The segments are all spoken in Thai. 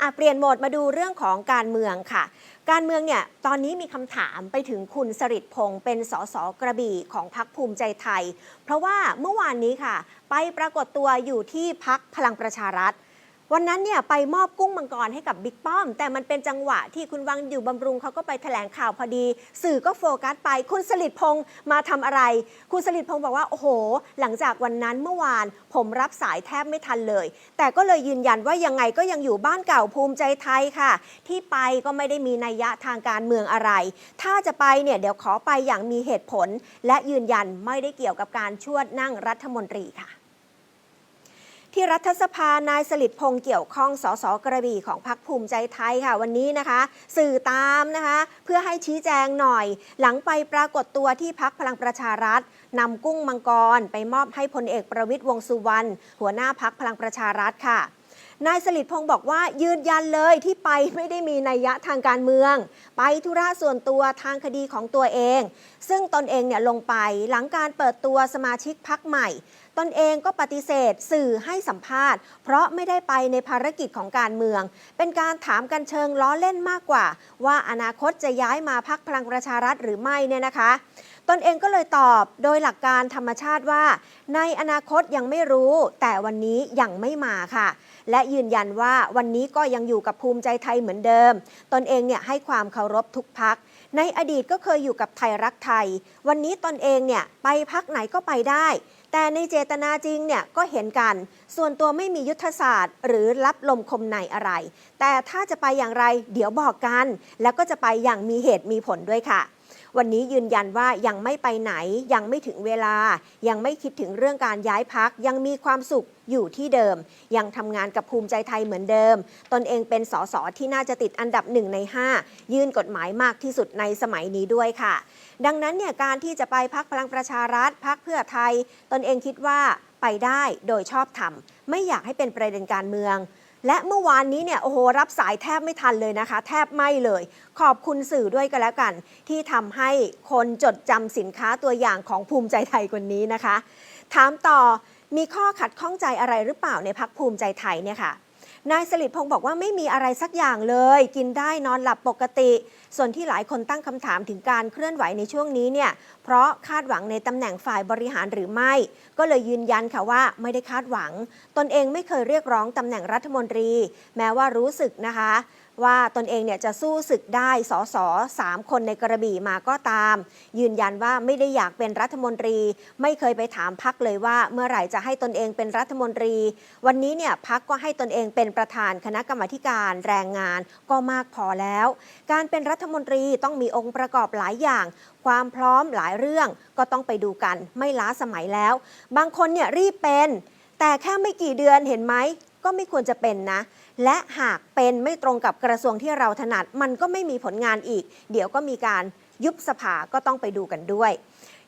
อะเปลี่ยนโหมดมาดูเรื่องของการเมืองค่ะ การเมืองเนี่ยตอนนี้มีคำถามไปถึงคุณสริตพงศ์เป็นสสกระบี่ของพักภูมิใจไทย เพราะว่าเมื่อวานนี้ค่ะ ไปปรากฏตัวอยู่ที่พักพลังประชารัฐ วันนั้นเนี่ยไปมอบกุ้งมังกรให้กับบิ๊กป้อม แต่มันเป็นจังหวะที่คุณวังอยู่บำรุงเขาก็ไปแถลงข่าวพอดี สื่อก็โฟกัสไป คุณสลิดพงศ์มาทำอะไร คุณสลิดพงศ์บอกว่า โอ้โห หลังจากวันนั้นเมื่อวาน ผมรับสายแทบไม่ทันเลย แต่ก็เลยยืนยันว่ายังไงก็ยังอยู่บ้านเก่าภูมิใจไทยค่ะ ที่ไปก็ไม่ได้มีนัยยะทางการเมืองอะไร ถ้าจะไปเนี่ยเดี๋ยวขอไปอย่างมีเหตุผล และยืนยันไม่ได้เกี่ยวกับการชวดนั่งรัฐมนตรีค่ะ ที่รัฐสภานายสลิดพงษ์เกี่ยวข้องสสกระบี่ของพรรคภูมิใจไทยค่ะวันนี้นะคะ สื่อตามนะคะ เพื่อให้ชี้แจงหน่อย หลังไปปรากฏตัวที่พักพลังประชารัฐนำกุ้งมังกร ไปมอบให้พลเอกประวิตยวงสุวรรณหัวหน้าพักพลังประชารัฐค่ะ นายสลิดพงศ์บอกว่ายืนยันเลยที่ไปไม่ได้มีนัยยะทางการเมือง ไปธุระส่วนตัวทางคดีของตัวเอง ซึ่งตนเองเนี่ยลงไปหลังการเปิดตัวสมาชิกพักใหม่ ตนเองก็ปฏิเสธสื่อให้สัมภาษณ์ เพราะไม่ได้ไปในภารกิจของการเมือง เป็นการถามกันเชิงล้อเล่นมากกว่า ว่าอนาคตจะย้ายมาพักพลังประชารัฐหรือไม่เนี่ยนะคะ ตนเองก็เลยตอบโดยหลักการธรรมชาติว่า ในอนาคตยังไม่รู้ แต่วันนี้ยังไม่มาค่ะ และยืนยันว่าวันนี้ก็ยังอยู่กับภูมิใจไทยเหมือนเดิม ตนเองเนี่ยให้ความเคารพทุกพัก ในอดีตก็เคยอยู่กับไทยรักไทย วันนี้ตนเองเนี่ยไปพักไหนก็ไปได้ แต่ในเจตนาจริงเนี่ยก็เห็นกัน ส่วนตัวไม่มียุทธศาสตร์ หรือรับลมคมในอะไร แต่ถ้าจะไปอย่างไรเดี๋ยวบอกกัน แล้วก็จะไปอย่างมีเหตุมีผลด้วยค่ะ วันนี้ยืนยันว่ายังไม่ไปไหน ยังไม่ถึงเวลา ยังไม่คิดถึงเรื่องการย้ายพัก ยังมีความสุขอยู่ที่เดิม ยังทำงานกับภูมิใจไทยเหมือนเดิม ตนเองเป็นสสที่น่าจะติดอันดับหนึ่งใน 5 ยื่นกฎหมายมากที่สุดในสมัยนี้ด้วยค่ะ ดังนั้นเนี่ยการที่จะไปพักพลังประชารัฐพักเพื่อไทย ตนเองคิดว่าไปได้โดยชอบธรรมไม่อยากให้เป็นประเด็นการเมือง และเมื่อวานนี้เนี่ยโอ้โหรับสายแทบไม่ทันเลยนะคะ แทบไม่เลย ขอบคุณสื่อด้วยกันแล้วกัน ที่ทำให้คนจดจำสินค้าตัวอย่างของภูมิใจไทยคนนี้นะคะ ถามต่อมีข้อขัดข้องใจอะไรหรือเปล่าในพักภูมิใจไทยเนี่ยค่ะ นายสลิดพงศ์บอกว่าไม่มีอะไรสักอย่างเลย กินได้นอนหลับปกติ ส่วนที่หลายคนตั้งคำถามถึงการเคลื่อนไหวในช่วงนี้เนี่ยเพราะคาดหวังในตำแหน่งฝ่ายบริหารหรือไม่ ก็เลยยืนยันค่ะว่าไม่ได้คาดหวัง ตนเองไม่เคยเรียกร้องตำแหน่งรัฐมนตรี แม้ว่ารู้สึกนะคะ ว่าตนเองเนี่ยจะสู้ศึกได้สสสามคนในกระบี่มาก็ตาม ยืนยันว่าไม่ได้อยากเป็นรัฐมนตรี ไม่เคยไปถามพักเลยว่า เมื่อไหร่จะให้ตนเองเป็นรัฐมนตรี วันนี้เนี่ยพักก็ให้ตนเองเป็นประธานคณะกรรมการแรงงานก็มากพอแล้ว การเป็นรัฐมนตรีต้องมีองค์ประกอบหลายอย่าง ความพร้อมหลายเรื่องก็ต้องไปดูกัน ไม่ล้าสมัยแล้ว บางคนเนี่ยรีบเป็นแต่แค่ไม่กี่เดือนเห็นไหม ก็ไม่ควรจะเป็นนะ และหากเป็นไม่ตรงกับกระทรวงที่เราถนัด มันก็ไม่มีผลงานอีก เดี๋ยวก็มีการยุบสภาก็ต้องไปดูกันด้วย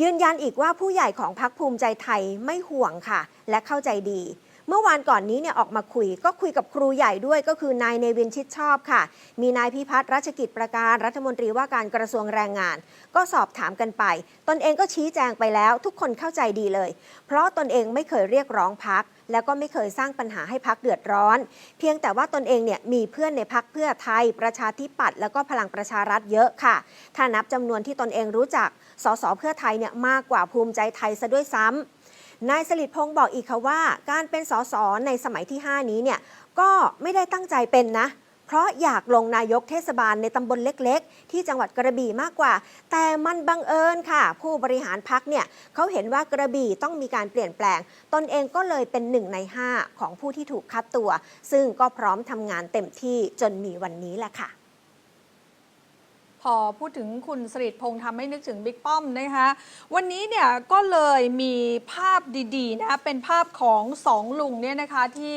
ยืนยันอีกว่าผู้ใหญ่ของพรรคภูมิใจไทยไม่ห่วงค่ะ และเข้าใจดี เมื่อวานก่อนนี้เนี่ยออกมาคุย ก็คุยกับครูใหญ่ด้วยก็คือนายเนวินชิดชอบค่ะ มีนายพิพัฒน์รัชกิจประการรัฐมนตรีว่าการกระทรวงแรงงาน ก็สอบถามกันไป ตนเองก็ชี้แจงไปแล้ว ทุกคนเข้าใจดีเลย เพราะตนเองไม่เคยเรียกร้องพักแล้วก็ไม่เคยสร้างปัญหาให้พักเดือดร้อน เพียงแต่ว่าตนเองเนี่ยมีเพื่อนในพักเพื่อไทย ประชาธิปัตย์แล้วก็พลังประชารัฐเยอะค่ะ ถ้านับจำนวนที่ตนเองรู้จักสสเพื่อไทยเนี่ยมากกว่าภูมิใจไทยซะด้วยซ้ำ นายสลิดพงศ์บอกอีกค่ะว่า การเป็นสสในสมัยที่ 5 นี้เนี่ยก็ไม่ได้ตั้งใจเป็นนะ เพราะอยากลงนายกเทศบาลในตำบลเล็กๆ ที่จังหวัดกระบี่มากกว่า แต่มันบังเอิญค่ะ ผู้บริหารพักเนี่ยเขาเห็นว่ากระบี่ต้องมีการเปลี่ยนแปลง ตนเองก็เลยเป็นหนึ่งใน 5 ของผู้ที่ถูกคัดตัว ซึ่งก็พร้อมทำงานเต็มที่จนมีวันนี้แหละค่ะ พอพูดถึงคุณสริตพงษ์ทำให้นึกถึงบิ๊กป้อมนะคะวันนี้เนี่ยก็เลยมีภาพดีๆนะเป็นภาพของสองลุงเนี่ยนะคะที่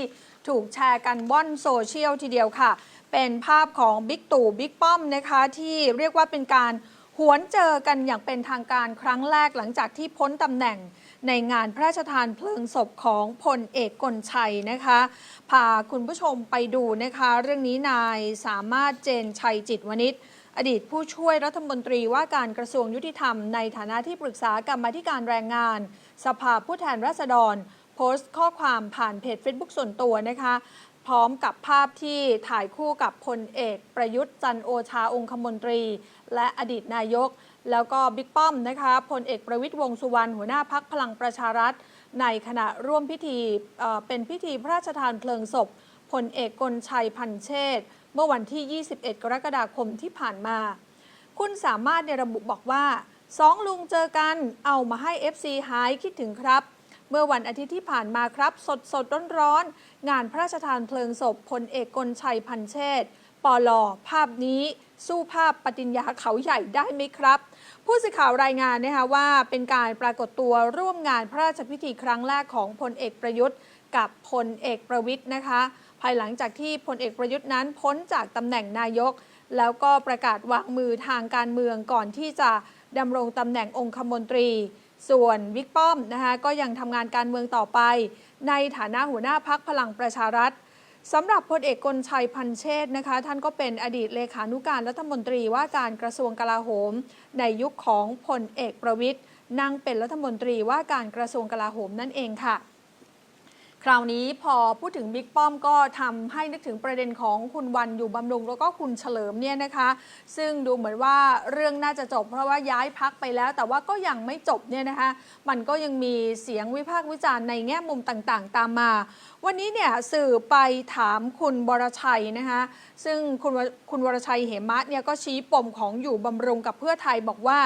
ถูกแชร์กันว่อนโซเชียลทีเดียวค่ะ เป็นภาพของบิ๊กตู่บิ๊กป้อมนะคะที่เรียกว่าเป็นการหวนเจอกันอย่างเป็นทางการครั้งแรกหลังจากที่พ้นตำแหน่งในงานพระราชทานเพลิงศพของพลเอกกลชัยนะคะ พาคุณผู้ชมไปดูนะคะ เรื่องนี้นายสามารถเจนชัยจิตวณิช อดีตผู้ช่วยรัฐมนตรีว่าการกระทรวงยุติธรรมในฐานะที่ปรึกษากรรมาธิการแรงงาน สภาผู้แทนราษฎร โพสต์ข้อความผ่านเพจ Facebook ส่วนตัวนะคะพร้อมกับภาพที่ถ่ายคู่กับพลเอกประยุทธ์จันทร์โอชาองคมนตรี และอดีตนายก แล้วก็บิ๊กป้อมนะคะพลเอกประวิตยวงสุวรรณหัวหน้าพักพลังประชารัฐ ในขณะร่วมพิธีเอ่อเป็นพิธีพระราชทานเพลิงศพพลเอกกลชัยพันเชษฐ์ เมื่อวันที่ 21 กรกฎาคมที่ผ่านมา คุณสามารถในระบุบอกว่าสองลุงเจอกันเอามาให้ FC หายคิดถึงครับ เมื่อวันอาทิตย์ที่ผ่านมาครับ สดสดร้อนร้อนๆงานพระราชทานเพลิงศพพลเอกกลชัยพันเชษ์ปอลอภาพนี้สู้ภาพปฏิญญาเขาใหญ่ได้ไหมครับ ผู้สื่อข่าวรายงานนะคะว่าเป็นการปรากฏตัวร่วมงานพระราชพิธีครั้งแรกของพลเอกประยุทธ์ กับพลเอกประวิทย์นะคะ ภายหลังจากที่พลเอกประยุทธ์นั้นพ้นจากตำแหน่งนายก แล้วก็ประกาศวางมือทางการเมืองก่อนที่จะดำรงตำแหน่งองคมนตรี ส่วนวิกป้อมนะคะก็ยังทำงานการเมืองต่อไป ในฐานะหัวหน้าพักพลังประชารัฐสำหรับพลเอกกลชัยพันเชษ์นะคะ ท่านก็เป็นอดีตเลขานุการรัฐมนตรีว่าการกระทรวงกลาโหม ในยุคของพลเอกประวิทย์นั่งเป็นรัฐมนตรีว่าการกระทรวงกลาโหมนั่นเองค่ะ คราวนี้พอพูดถึงบิ๊กป้อมก็ทำให้นึกถึงประเด็นของคุณวันอยู่บำรุง แล้วก็คุณเฉลิมเนี่ยนะคะ ซึ่งดูเหมือนว่าเรื่องน่าจะจบ เพราะว่าย้ายพักไปแล้ว แต่ว่าก็ยังไม่จบเนี่ยนะคะ มันก็ยังมีเสียงวิพากษ์วิจารณ์ในแง่มุมต่างๆ ตามมา วันนี้เนี่ยสื่อไปถามคุณวรชัยนะคะซึ่งคุณวคุณวรชัยเหมะเนี่ยก็ชี้ปมของอยู่บำรุงกับเพื่อไทยบอกว่า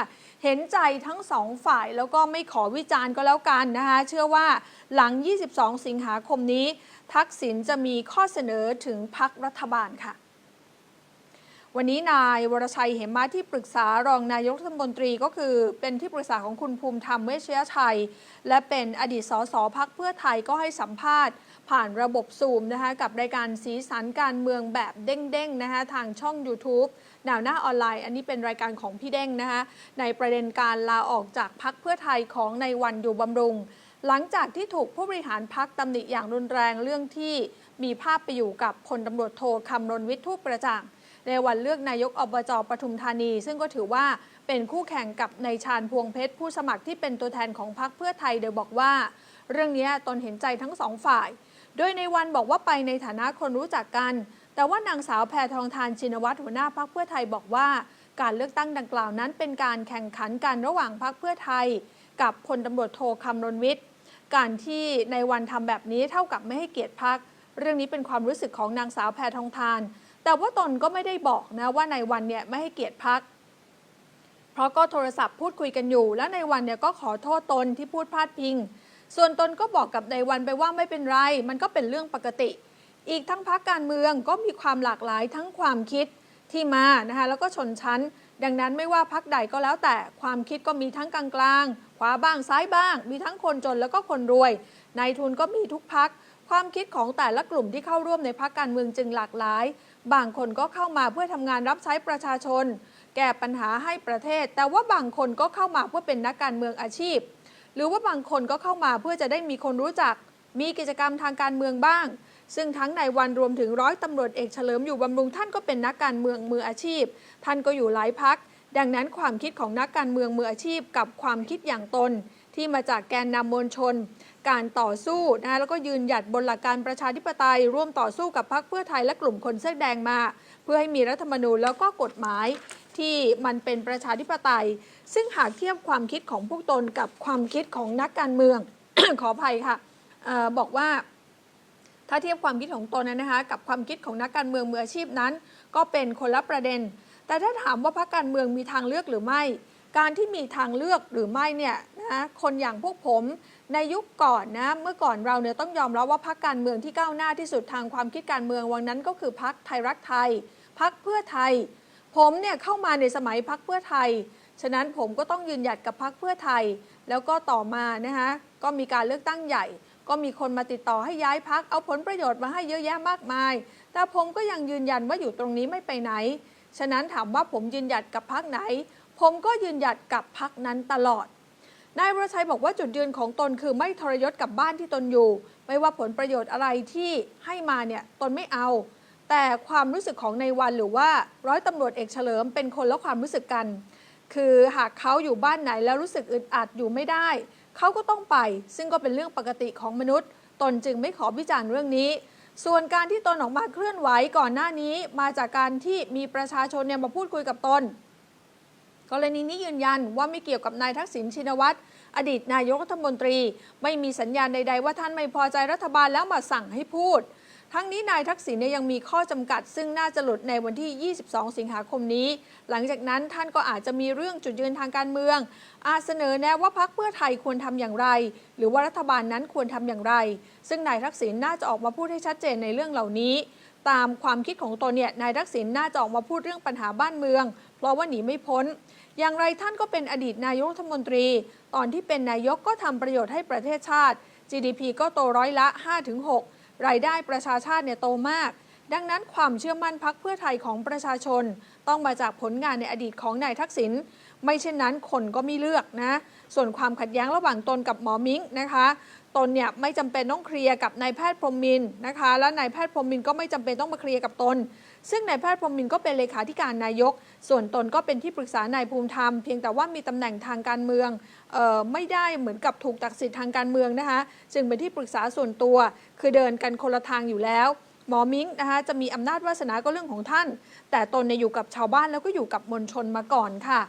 เห็นใจทั้งสองฝ่ายแล้วก็ไม่ขอวิจารณ์ก็แล้วกันนะคะ เชื่อว่าหลัง 22 สิงหาคมนี้ ทักษิณจะมีข้อเสนอถึงพักรัฐบาลค่ะ วันนี้นายวรชัยเหมมาที่ปรึกษารองนายกรัฐมนตรีก็คือเป็นที่ปรึกษาของคุณภูมิธรรมเวชยชัย และเป็นอดีตสสพักเพื่อไทยก็ให้สัมภาษณ์ ผ่านระบบซูมนะคะกับรายการสีสันการเมืองแบบเด้งๆนะคะทางช่อง YouTube แนวหน้าออนไลน์ อันนี้เป็นรายการของพี่เด้งนะคะในประเด็นการลาออกจากพักเพื่อไทยของในวันอยู่บำรุง หลังจากที่ถูกผู้บริหารพักตำหนิอย่างรุนแรงเรื่องที่มีภาพไปอยู่กับพลตำรวจโทคำรณวิทย์ทูปประจ่างในวันเลือกนายกอบจปทุมธานี ซึ่งก็ถือว่าเป็นคู่แข่งกับนายชาญพวงเพชรผู้สมัครที่เป็นตัวแทนของพรรคเพื่อไทยโดยบอกว่า เรื่องนี้ตนเห็นใจทั้งสองฝ่าย โดยในวันบอกว่าไปในฐานะคนรู้จักกัน แต่ว่านางสาวแพทองทานชินวัตรหัวหน้าพรรคเพื่อไทยบอกว่า การเลือกตั้งดังกล่าวนั้น เป็นการแข่งขันกันระหว่างพรรคเพื่อไทย กับพลตำรวจโทคำรณวิทย์การที่ในวันทำแบบนี้เท่ากับไม่ให้เกียรติพักเรื่องนี้เป็นความรู้สึกของนางสาวแพทองทาน แต่ว่าตนก็ไม่ได้บอกนะว่าในวันเนี่ยไม่ให้เกียรติพักเพราะก็โทรศัพท์พูดคุยกันอยู่ แล้วในวันเนี่ยก็ขอโทษตนที่พูดพลาดพิง ส่วนตนก็บอกกับในวันไปว่าไม่เป็นไร มันก็เป็นเรื่องปกติ อีกทั้งพักการเมืองก็มีความหลากหลายทั้งความคิดที่มานะคะแล้วก็ชนชั้น ดังนั้นไม่ว่าพักใดก็แล้วแต่ความคิดก็มีทั้งกลางกลางๆ ขวาบ้างซ้ายบ้าง มีทั้งคนจนแล้วก็คนรวยนายทุนก็มีทุกพักความคิดของแต่ละกลุ่มที่เข้าร่วมในพักการเมืองจึงหลากหลาย บางคนก็เข้ามาเพื่อทำงานรับใช้ประชาชน แก้ปัญหาให้ประเทศ แต่ว่าบางคนก็เข้ามาเพื่อเป็นนักการเมืองอาชีพ หรือว่าบางคนก็เข้ามาเพื่อจะได้มีคนรู้จัก มีกิจกรรมทางการเมืองบ้าง ซึ่งทั้งในวันรวมถึงร้อยตำรวจเอกเฉลิมอยู่บำรุงท่านก็เป็นนักการเมืองมืออาชีพ ท่านก็อยู่หลายพัก ดังนั้นความคิดของนักการเมืองมืออาชีพ กับความคิดอย่างตน ที่มาจากแกนนำมวลชน การต่อสู้นะแล้วก็ยืนหยัดบนหลักการประชาธิปไตย ร่วมต่อสู้กับพรรคเพื่อไทยและกลุ่มคนเสื้อแดงมา เพื่อให้มีรัฐธรรมนูญแล้วก็กฎหมายที่มันเป็นประชาธิปไตย ซึ่งหากเทียบความคิดของพวกตนกับความคิดของนักการเมือง ขออภัยค่ะออบอกว่าถ้าเทียบความคิดของตนนะคะกับความคิดของนักการเมืองมืออาชีพนั้น ก็เป็นคนละประเด็น แต่ถ้าถามว่าพรรคการเมืองมีทางเลือกหรือไม่ การที่มีทางเลือกหรือไม่เนี่ยนะคนอย่างพวกผมในยุคก่อนนะเมื่อก่อนเราเนี่ยต้องยอมรับว่าพรรคการเมืองที่ก้าวหน้าที่สุดทางความคิดการเมืองวังนั้นก็คือพรรคไทยรักไทยพรรคเพื่อไทย ผมเนี่ยเข้ามาในสมัยพรรคเพื่อไทย ฉะนั้นผมก็ต้องยืนหยัดกับพรรคเพื่อไทย แล้วก็ต่อมานะคะก็มีการเลือกตั้งใหญ่ ก็มีคนมาติดต่อให้ย้ายพักเอาผลประโยชน์มาให้เยอะแยะมากมาย แต่ผมก็ยังยืนยันว่าอยู่ตรงนี้ไม่ไปไหน ฉะนั้นถามว่าผมยืนหยัดกับพักไหน ผมก็ยืนหยัดกับพักนั้นตลอดนายวรชัยบอกว่าจุดยืนของตนคือไม่ทรยศกับบ้านที่ตนอยู่ ไม่ว่าผลประโยชน์อะไรที่ให้มาเนี่ยตนไม่เอา แต่ความรู้สึกของในายวันหรือว่าร้อยตำรวจเอกเฉลิมเป็นคนละความรู้สึกกัน คือหากเขาอยู่บ้านไหนแล้วรู้สึกอึดอัดอยู่ไม่ได้ เขาก็ต้องไป ซึ่งก็เป็นเรื่องปกติของมนุษย์ ตนจึงไม่ขอวิจารณ์เรื่องนี้ ส่วนการที่ตนออกมาเคลื่อนไหวก่อนหน้านี้ มาจากการที่มีประชาชนเนี่ยมาพูดคุยกับตน กรณีนี้ยืนยันว่าไม่เกี่ยวกับนายทักษิณชินวัตรอดีตนายกรัฐมนตรี ไม่มีสัญญาณใด ๆ ว่าท่านไม่พอใจรัฐบาลแล้วมาสั่งให้พูด ทั้งนี้นายทักษิณเนี่ยยังมีข้อจำกัด ซึ่งน่าจะหลุดในวันที่ 22 สิงหาคมนี้ หลังจากนั้นท่านก็อาจจะมีเรื่องจุดยืนทางการเมือง อาจเสนอแนะว่าพักเพื่อไทยควรทำอย่างไร หรือว่ารัฐบาลนั้นควรทำอย่างไร ซึ่งนายทักษิณน่าจะออกมาพูดให้ชัดเจนในเรื่องเหล่านี้ ตามความคิดของตนเนี่ยนายทักษิณน่าจะออกมาพูดเรื่องปัญหาบ้านเมือง เพราะว่าหนีไม่พ้นอย่างไรท่านก็เป็นอดีตนายกรัฐมนตรี ตอนที่เป็นนายกก็ทำประโยชน์ให้ประเทศชาติ GDP ก็โตร้อยละ 5-6 รายได้ประชาชาติเนี่ยโตมาก ดังนั้นความเชื่อมั่นพักเพื่อไทยของประชาชน ต้องมาจากผลงานในอดีตของนายทักษิณไม่เช่นนั้นคนก็ไม่เลือกนะ ส่วนความขัดแย้งระหว่างตนกับหมอมิ้งนะคะตนเนี่ยไม่จำเป็นต้องเคลียร์กับนายแพทย์พรหมมินนะคะ และนายแพทย์พรหมมินก็ไม่จำเป็นต้องมาเคลียร์กับตน ซึ่งนายแพทย์พรหมมินก็เป็นเลขาธิการนายก ส่วนตนก็เป็นที่ปรึกษานายภูมิธรรม เพียงแต่ว่ามีตำแหน่งทางการเมืองออไม่ได้เหมือนกับถูกตัดสิทธิ์ทางการเมืองนะคะ จึงเป็นที่ปรึกษาส่วนตัว คือเดินกันคนละทางอยู่แล้ว หมอมิ้งนะคะจะมีอำนาจวาสนาก็เรื่องของท่าน แต่ตนเนี่ยอยู่กับชาวบ้านแล้วก็อยู่กับมวลชนมาก่อนค่ะ